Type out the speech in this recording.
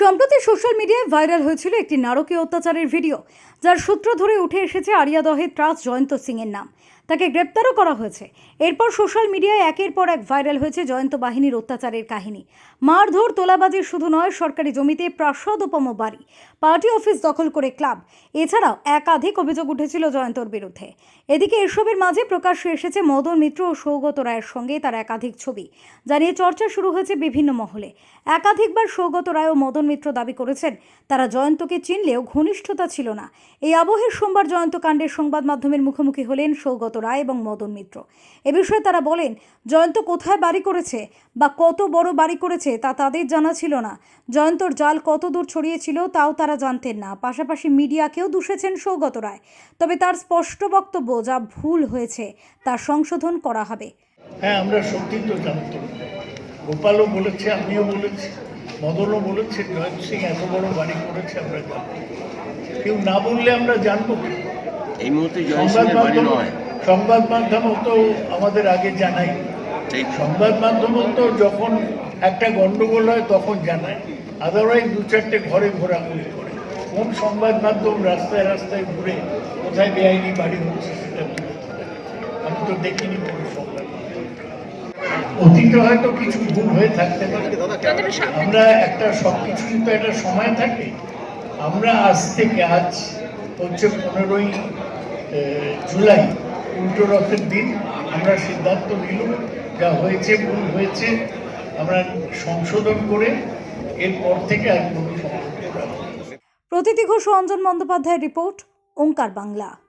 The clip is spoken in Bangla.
সম্প্রতি সোশ্যাল মিডিয়ায় ভাইরাল হয়েছিল একটি নারকীয় অত্যাচারের ভিডিও, যার সূত্র ধরে উঠে এসেছে আরিয়াদহের ত্রাস জয়ন্ত সিংয়ের নাম। তাকে গ্রেপ্তারও করা হয়েছে। এরপর সোশ্যাল মিডিয়ায় একের পর এক ভাইরাল হয়েছে জয়ন্ত বাহিনীর অত্যাচারের কাহিনী। মারধর, তোলাবাজি শুধু নয়, সরকারি জমিতে প্রাসাদোপম বাড়ি পার্টি অফিস দখল করে ক্লাব। এছাড়াও একাধিক অভিযোগ উঠেছিল জয়ন্তর বিরুদ্ধে। এদিকে এসবের মাঝে প্রকাশ্যে এসেছে মদন মিত্র ও সৌগত রায়ের সঙ্গে তার একাধিক ছবি। যা নিয়ে চর্চা শুরু হয়েছে বিভিন্ন মহলে। একাধিকবার সৌগত রায় ও মদন মিত্র দাবি করেছেন, তারা জয়ন্তকে চিনলেও ঘনিষ্ঠতা ছিল না। এই আবহের সোমবার জয়ন্ত কাণ্ডের সংবাদ মাধ্যমের মুখোমুখি হলেন সৌগত রায় এবং মদন মিত্র। এ বিষয়ে তারা বলেন জয়ন্ত কোথায় বাড়ি করেছে বা কত বড় বাড়ি করেছে তা তাদের জানা ছিল না। জয়ন্তর জাল কত দূর ছড়িয়েছিল তাও তারা জানতেন না। পাশাপাশি মিডিয়াকেও দূষেছেন সৌগত রায়। তবে তার স্পষ্ট বক্তব্য যা ভুল হয়েছে তা সংশোধন করা হবে। হ্যাঁ আমরা সত্যি তো জানতাম। গোপালও বলেছে আমিও বলেছি মদনও বলেছে জয়ন্ত সিং এত বড় বাড়ি করেছে আমরা জানতাম। কেউ না বললে আমরা জানব এই মুহূর্তে জয় সংবাদ সিংয়ের বাড়ি নয়। সংবাদ মাধ্যমও তো আমাদের আগে জানাই। সংবাদ মাধ্যমও তো যখন একটা গন্ডগোল হয় তখন জানায় আদারওয়াইজ দু চারটে ঘরে ঘোরাঘুরি করে। কোন সংবাদ মাধ্যম রাস্তায় রাস্তায় ঘুরে কোথায় বেআইনি বাড়ি হচ্ছে সেটা আমি তো দেখিনি কোনো সংবাদ মাধ্যম। অতীতে হয়তো কিছু ভুল হয়ে থাকতে পারে। আমরা একটা সব কিছুই তো একটা সময় থাকে। আমরা আজ থেকে আজ হচ্ছে পনেরোই জুলাই উল্টো রথের দিন আমরা সিদ্ধান্ত নিলাম, যা হয়েছে, ভুল হয়েছে, আমরা সংশোধন করে এরপর থেকে করা প্রতীতি ঘোষ অঞ্জন বন্দ্যোপাধ্যায়ের রিপোর্ট, ওঙ্কার বাংলা।